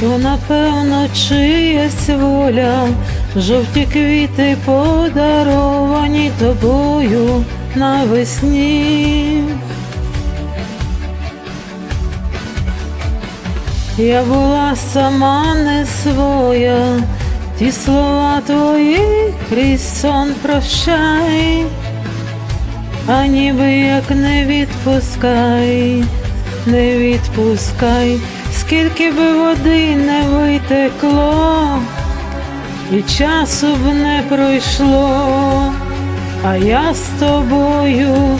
То напевно чиясь воля, жовті квіти подаровані тобою навесні. Я була сама не своя, ті слова твої крізь сон прощай, а ніби як не відпускай, не відпускай, скільки би води не витекло, і часу б не пройшло, а я з тобою,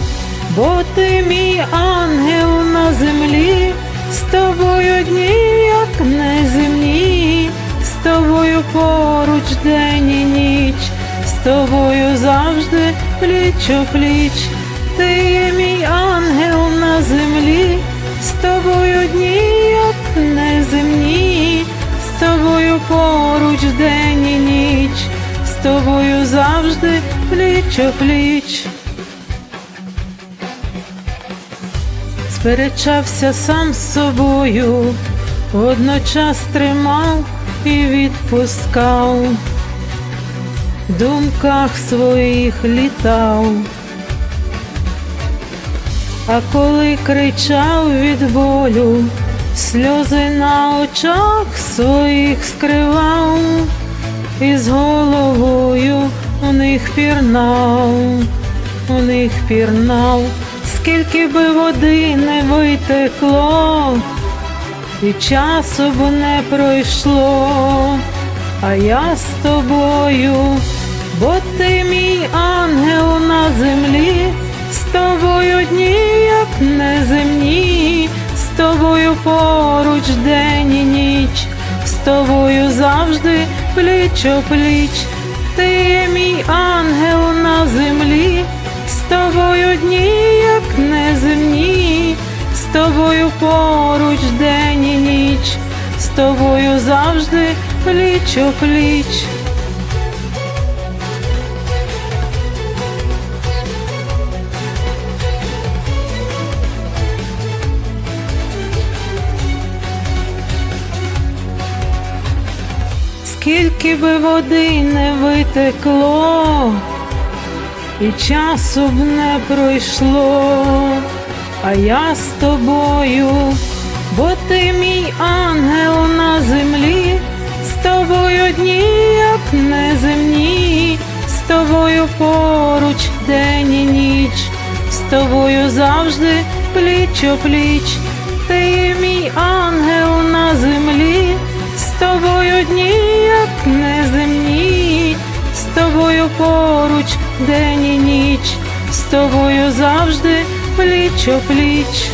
бо ти мій ангел на землі, з тобою дні, як неземні, з тобою поруч день і ніч, з тобою завжди пліч о пліч, ти є мій ангел тобою завжди пліч о пліч. Сперечався сам з собою, водночас тримав і відпускав, в думках своїх літав, а коли кричав від болю, сльози на очах своїх скривав, і з головою у них пірнав, у них пірнав, скільки би води не витекло, і часу б не пройшло, а я з тобою, бо ти мій ангел на землі, з тобою дні, як неземні, з тобою поруч день і ніч, з тобою завжди пліч у пліч, ти є мій ангел на землі, з тобою дні, як неземні, з тобою поруч день і ніч, з тобою завжди пліч о Скільки би води не витекло, і часу б не пройшло, а я з тобою, бо ти мій ангел на землі, з тобою дні, як неземні, з тобою поруч день і ніч, з тобою завжди пліч о пліч, ти мій ангел на землі, день і ніч, з тобою завжди пліч о пліч.